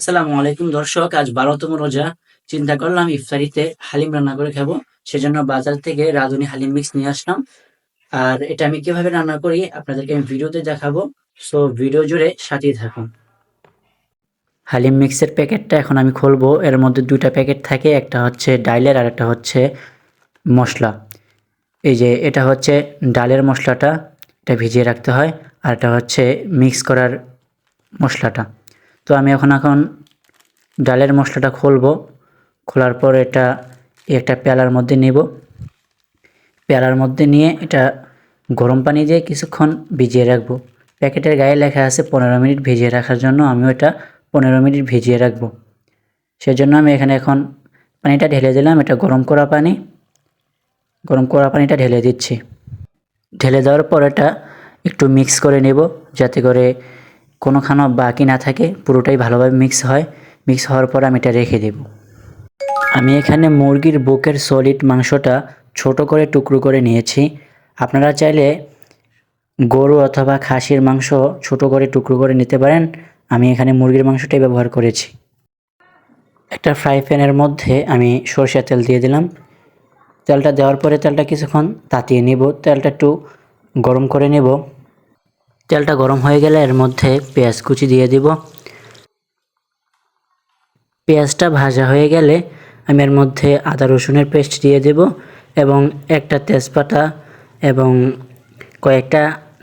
আসসালামু আলাইকুম দর্শক, আজ বারোতম রোজা। চিন্তা করলাম ইফতারিতে হালিম রান্না করে খাব। সেজন্য বাজার থেকে রাঁধুনি হালিম মিক্স নিয়ে আসলাম। আর এটা আমি কীভাবে রান্না করি আপনাদেরকে আমি ভিডিওতে দেখাবো। সো ভিডিও জুড়ে সাথেই থাকুন। হালিম মিক্সের প্যাকেটটা এখন আমি খুলবো। এর মধ্যে দুইটা প্যাকেট থাকে, একটা হচ্ছে ডাইলের আর একটা হচ্ছে মশলা। এই যে এটা হচ্ছে ডালের মশলাটা, এটা ভিজিয়ে রাখতে হয়। আর এটা হচ্ছে মিক্স করার মশলাটা। তো আমি এখন এখন ডালের মশলাটা খুলবো। খোলার পর এটা, একটা পেয়ালার মধ্যে নেব। পেয়ালার মধ্যে নিয়ে এটা গরম পানি দিয়ে কিছুক্ষণ ভিজিয়ে রাখব। প্যাকেটের গায়ে লেখা আছে পনেরো মিনিট ভিজিয়ে রাখার জন্য, আমিও এটা পনেরো মিনিট ভিজিয়ে রাখব। সেজন্য আমি এখানে এখন পানিটা ঢেলে দিলাম, এটা গরম করা পানি। গরম করা পানিটা ঢেলে দিচ্ছি। ঢেলে দেওয়ার পর এটা একটু মিক্স করে নেব, যাতে করে কোনোখানো বাকি না থাকে, পুরোটাই ভালোভাবে মিক্স হয়। মিক্স হওয়ার পর আমি এটা রেখে দেব। আমি এখানে মুরগির বুকের সলিড মাংসটা ছোট করে টুকরো করে নিয়েছি। আপনারা চাইলে গরু অথবা খাসির মাংস ছোট করে টুকরো করে নিতে পারেন। আমি এখানে মুরগির মাংসটাই ব্যবহার করেছি। একটা ফ্রাই প্যানের মধ্যে আমি সরষের তেল দিয়ে দিলাম। তেলটা দেওয়ার পরে তেলটা কিছুক্ষণ তাতিয়ে নেব। তেলটা একটু গরম করে নেব। তেলটা গরম হয়ে গেলে এর মধ্যে পেঁয়াজ কুচি দিয়ে দিব। পেঁয়াজটা ভাজা হয়ে গেলে আমি এর মধ্যে আদা রসুনের পেস্ট দিয়ে দেব এবং একটা তেজপাতা এবং কয়েকটা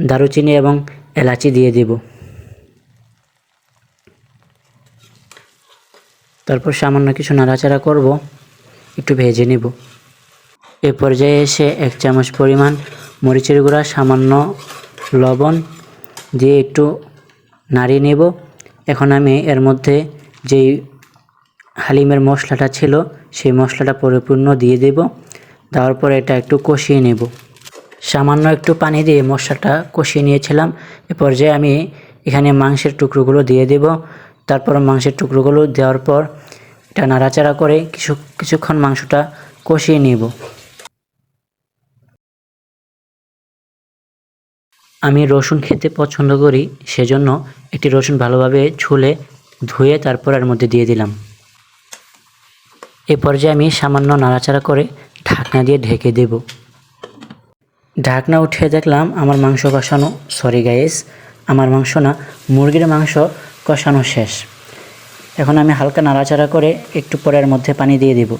দারুচিনি এবং এলাচি দিয়ে দিব। তারপর সামান্য কিছু নাড়াচাড়া করব, একটু ভেজে নেব। এ পর্যায়ে এসে এক চামচ পরিমাণ মরিচের গুঁড়া, সামান্য লবণ দিয়ে একটু নাড়িয়ে নেব। এখন আমি এর মধ্যে যেই হালিমের মশলাটা ছিল, সেই মশলাটা পরিপূর্ণ দিয়ে দেব। দেওয়ার পরে এটা একটু কষিয়ে নেব। সামান্য একটু পানি দিয়ে মশলাটা কষিয়ে নিয়েছিলাম। এ পর্যায়ে আমি এখানে মাংসের টুকরোগুলো দিয়ে দেব। তারপর মাংসের টুকরোগুলো দেওয়ার পর এটা নাড়াচাড়া করে কিছু কিছুক্ষণ মাংসটা কষিয়ে নেব। আমি রসুন খেতে পছন্দ করি, সেজন্য একটি রসুন ভালোভাবে ছুলে ধুয়ে তারপর এর মধ্যে দিয়ে দিলাম। এ পর্যায়ে আমি সামান্য নাড়াচাড়া করে ঢাকনা দিয়ে ঢেকে দেব। ঢাকনা উঠিয়ে দেখলাম আমার মাংস কষানো সরি গাইস আমার মাংস না, মুরগির মাংস কষানো শেষ। এখন আমি হালকা নাড়াচাড়া করে একটু পরের মধ্যে পানি দিয়ে দেব।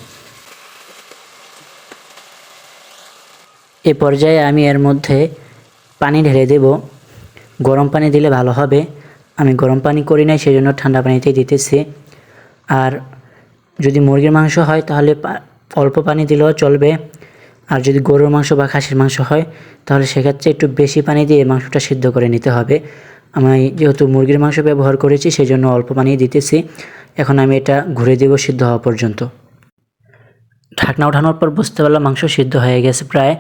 এ পর্যায়ে আমি এর মধ্যে পানি ঢেলে দেব। গরম পানি দিলে ভালো হবে। আমি গরম পানি করি নাই সেই জন্য ঠান্ডা পানিতেই দিতেছি। আর যদি মুরগির মাংস হয়, তাহলে অল্প পানি দিলেও চলবে। আর যদি গরুর মাংস বা খাসির মাংস হয়, তাহলে সেক্ষেত্রে একটু বেশি পানি দিয়ে মাংসটা সিদ্ধ করে নিতে হবে। আমি যেহেতু মুরগির মাংস ব্যবহার করেছি সেই জন্য অল্প পানি দিতেছি। এখন আমি এটা ঘুরে দেব সিদ্ধ হওয়া পর্যন্ত। ঢাকনা ওঠানোর পর বুঝতে পারলাম মাংস সিদ্ধ হয়ে গেছে প্রায়।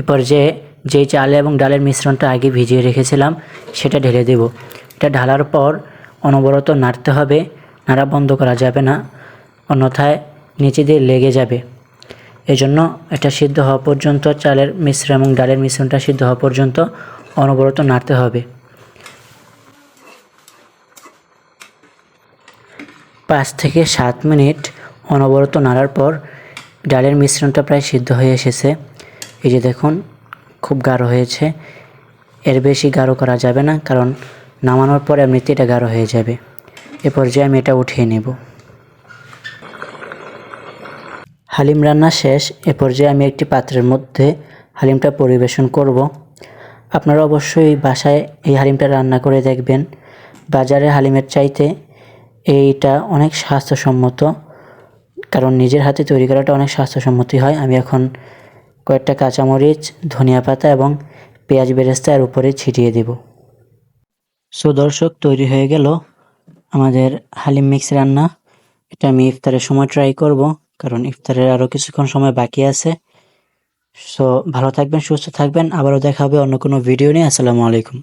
এ পর্যায়ে যেই চাল এবং ডালের মিশ্রণটা আগে ভিজিয়ে রেখেছিলাম, সেটা ঢেলে দেব। এটা ঢালার পর অনবরত নাড়তে হবে। নাড়া বন্ধ করা যাবে না, অন্যথায় নিচে দিয়ে লেগে যাবে। এই জন্য এটা সিদ্ধ হওয়া পর্যন্ত চালের মিশ্র এবং ডালের মিশ্রণটা সিদ্ধ হওয়া পর্যন্ত অনবরত নাড়তে হবে। পাঁচ থেকে সাত মিনিট অনবরত নাড়ার পর ডালের মিশ্রণটা প্রায় সিদ্ধ হয়ে এসেছে। এই যে দেখুন খুব গাঢ় হয়েছে। এর বেশি গাঢ় করা যাবে না, কারণ নামানোর পর এমনিতে এটা গাঢ় হয়ে যাবে। এ পর্যায়ে আমি এটা উঠিয়ে নেব। হালিম রান্না শেষ, এ পর্যায়ে আমি একটি পাত্রের মধ্যে হালিমটা পরিবেশন করব। আপনারা অবশ্যই বাসায় এই হালিমটা রান্না করে দেখবেন। বাজারে হালিমের চাইতে এইটা অনেক স্বাস্থ্যসম্মত, কারণ নিজের হাতে তৈরি করাটা অনেক স্বাস্থ্যসম্মতি হয়। আমি এখন কয়েকটা কাঁচামরিচ, ধনিয়া পাতা এবং পেঁয়াজ বেরেস্তা এর উপরে ছিটিয়ে দেব। সো দর্শক, তৈরি হয়ে গেল আমাদের হালিম মিক্স রান্না। এটা আমি ইফতারের সময় ট্রাই করব, কারণ ইফতারের আরও কিছুক্ষণ সময় বাকি আছে। সো ভালো থাকবেন, সুস্থ থাকবেন। আবারও দেখা হবে অন্য কোনো ভিডিও নিয়ে। আসসালামু আলাইকুম।